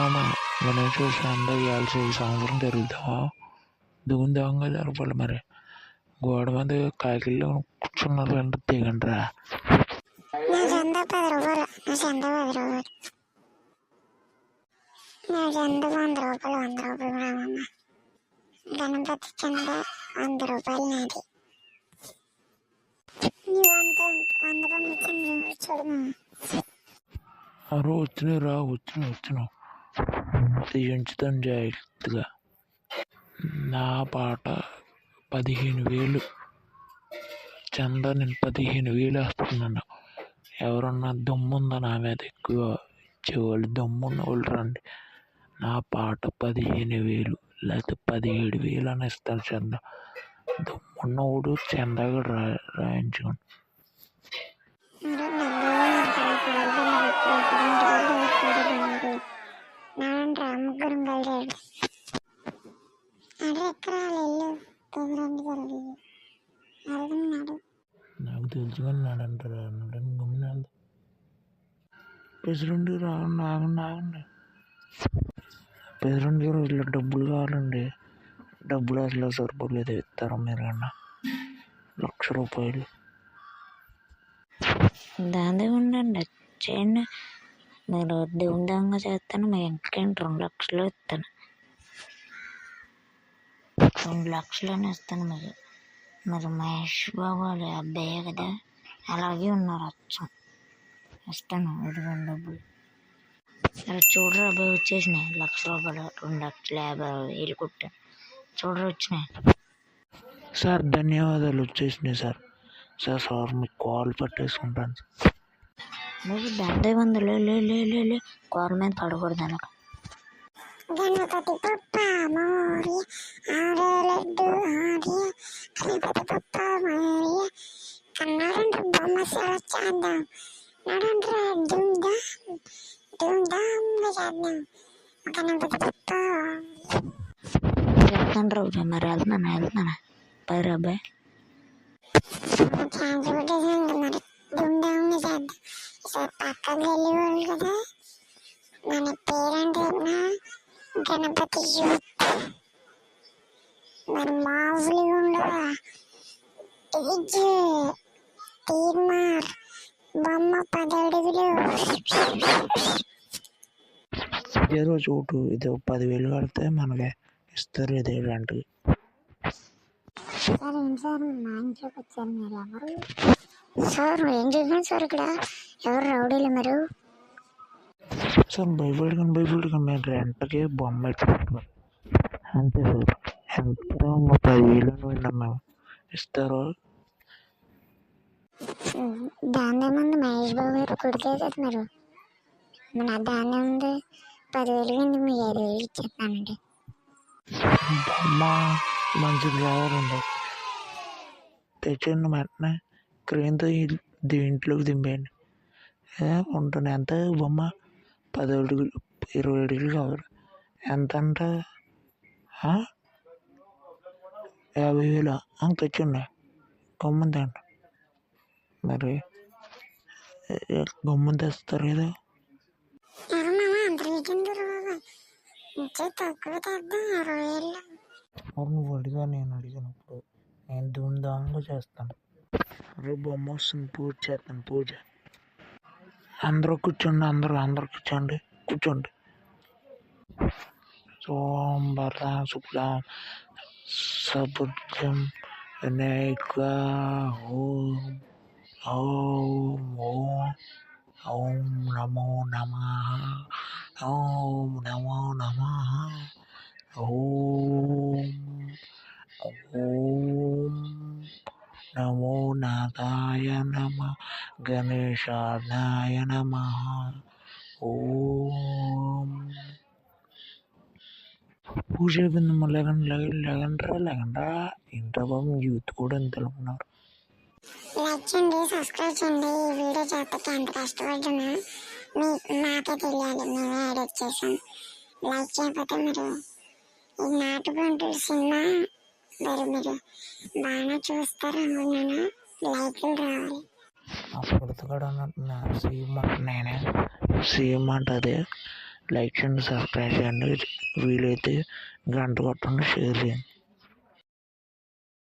మామ గణేష్ చంద ఇవ్వాల్సి సంవత్సరం తిరుగుతావా? దుగుందాంగా జరపాలి మరి. గోడ మీద కాకిల్లో కూర్చున్నారు అంటే దిగండిరా. నా చంద పది రూపాయలు నా చంద పది రూపాయలు. నా చంద వంద రూపాయలు వంద రూపాయలు రామమ్మ గణపతి చంద వంద రూపాయలు నాది. నీ వంద వంద పంపించండి చూడు మామ. అరు వచ్చినాయి రా వచ్చిన వచ్చిన తీయించుతాను జాగ్రత్తగా నా పాట పదిహేను వేలు. చందా నేను పదిహేను వేలు వేస్తున్నాను. ఎవరన్నా దమ్ముందా నా మీద ఎక్కువ? ఇచ్చేవాళ్ళు దమ్మున్న వాళ్ళు రండి. నా పాట పదిహేను వేలు లేకపోతే పదిహేడు వేలు అని ఇస్తారు చంద దమ్మున్నవాడు చందగా రా రాయించుకోండి. ముగ్గురం అరే వెళ్ళు జరగదు. అడుగున్నాడు నాకు తెలుసు కానీ నాడంటారు. నాడని గమ్మున వెళ్దాం ప్రెసిడెంట్ రాగండి ఆగండి ఆగండి ప్రెసిడెంట్ గారు ఇలా డబ్బులు కావాలండి డబ్బులు అసలు సరిపోలేదు. ఇస్తారా మీరు అన్న? లక్ష రూపాయలు. దాదే ఉండండి. చేయండి. మీరు దిగుందంగా చేస్తాను మీ ఇంటికి రెండు లక్షలు ఇస్తాను రెండు లక్షలని ఇస్తాను మీరు. మరి మహేష్ బాబు వాళ్ళ అబ్బాయే కదా అలాగే ఉన్నారు అచ్చం. ఇస్తాను ఇదిగోండి డబ్బులు. సరే చూడరు అబ్బాయి వచ్చేసినాయి. లక్ష రూపాయలు రెండు లక్షల యాభై వేలు కుట్టాను. చూడరు వచ్చినాయి. సార్ ధన్యవాదాలు వచ్చేసినాయి సార్. సార్ సార్ మీకు కాల్ పట్టేసుకుంటాను. సార్ నువ్వు దాదే వంద లే లే లే లే లే కూర మీద పడకూడదు అలాగ గణపతి పప్ప మోరి ఆరే లడ్డు ఆర్య గణపతి పప్ప మోరి కన్నారంటే బొమ్మ సేవ చేద్దాం నడంట్రా దుమ్ దామ్ దుమ్ దామ్గా చేద్దాం గణపతి పప్ప చెప్తాను రావు మరి వెళ్తున్నాను వెళ్తున్నాను పది అబ్బాయి ఈసారి పక్కకు వెళ్ళేవాళ్ళు కదా. మన పేరంటే గణపతి యూత్. మరి మామూలుగా ఉండదా తేజ్ తీర్మార్ బొమ్మ పదడుగులు. ఇదే రోజు ఒకటి ఇది పదివేలు కడితే మనకి ఇస్తారు ఇదే ఇలాంటివి సార్ ఏం సార్? మా ఇంట్లోకి వచ్చారు మీరు ఎవరు? సార్ ఏం చేసినారు సార్ ఇక్కడ? ఎవరు రౌడీలు మీరు? సార్ భయపడకండి భయపడకండి నేను రెంట్కి బొమ్మ పెట్టుకుంటాను అంతే సార్. ఎంత మా పదివేలు విన్నాం మేము. ఇస్తారు? దాని ముందు మహేష్ బాబు గారు కొడితే కదా మీరు మన దాని ఉంది. పదివేలు కింద ఐదు వేలు ఇచ్చేస్తానండి మంచిది కావాలండి. తెచ్చండి వెంటనే. క్రేన్తో దీంట్లోకి దింపేయండి. ఉంటుంది ఎంత బొమ్మ? పది అడుగులు ఇరవై అడుగులు కావాలి. ఎంత అంటే? యాభై వేలు. తెచ్చండి. గమ్మున తేండి మరి గమ్మున తెస్తారు కదా? మరి నువ్వు అడిగా నేను అడిగినప్పుడు. నేను ధూమ్ధాంగా చేస్తాను. రేపు బొమ్మ వస్తుంది. పూజ చేస్తాను. పూజ. అందరూ కూర్చోండి అందరూ అందరూ కూర్చోండి కూర్చోండి. సోమవారం శుక్లం సబుద్ధం వినాయక ఓం ఓం ఓం ఓం నమో నమ ఓం నమో నమ ఓం ఓం నమో నాథాయ నమ గణేశానాయ నమ. ఓం. పూజ అయిపోయింది లేకండి లేకండి లేకండ్రా లేకండ్రా ఇంట్లో బాబు యూత్ కూడా ఎంత ఉన్నారు లైక్ చేయండి సబ్స్క్రైబ్ చేయండి. ఈ వీడియో చేపట్టి ఎంత కష్టపడుతున్నా మీ మాకే తెలియాలి. మేము యాడ్ వచ్చేసాం. లైక్ చేయకపోతే మీరు ఈ నాటుకుంటూ సినిమా మరి మీరు బాగా చూస్తారు అనుకున్నాను లైక్లు రావాలి. అప్పుడు కూడా అన్నట్టు సీఎం నేనే. సీఎం అంటే అదే లైక్ చేయండి సబ్స్క్రైబ్ చేయండి. వీలైతే గంట కొట్టండి షేర్ చేయండి.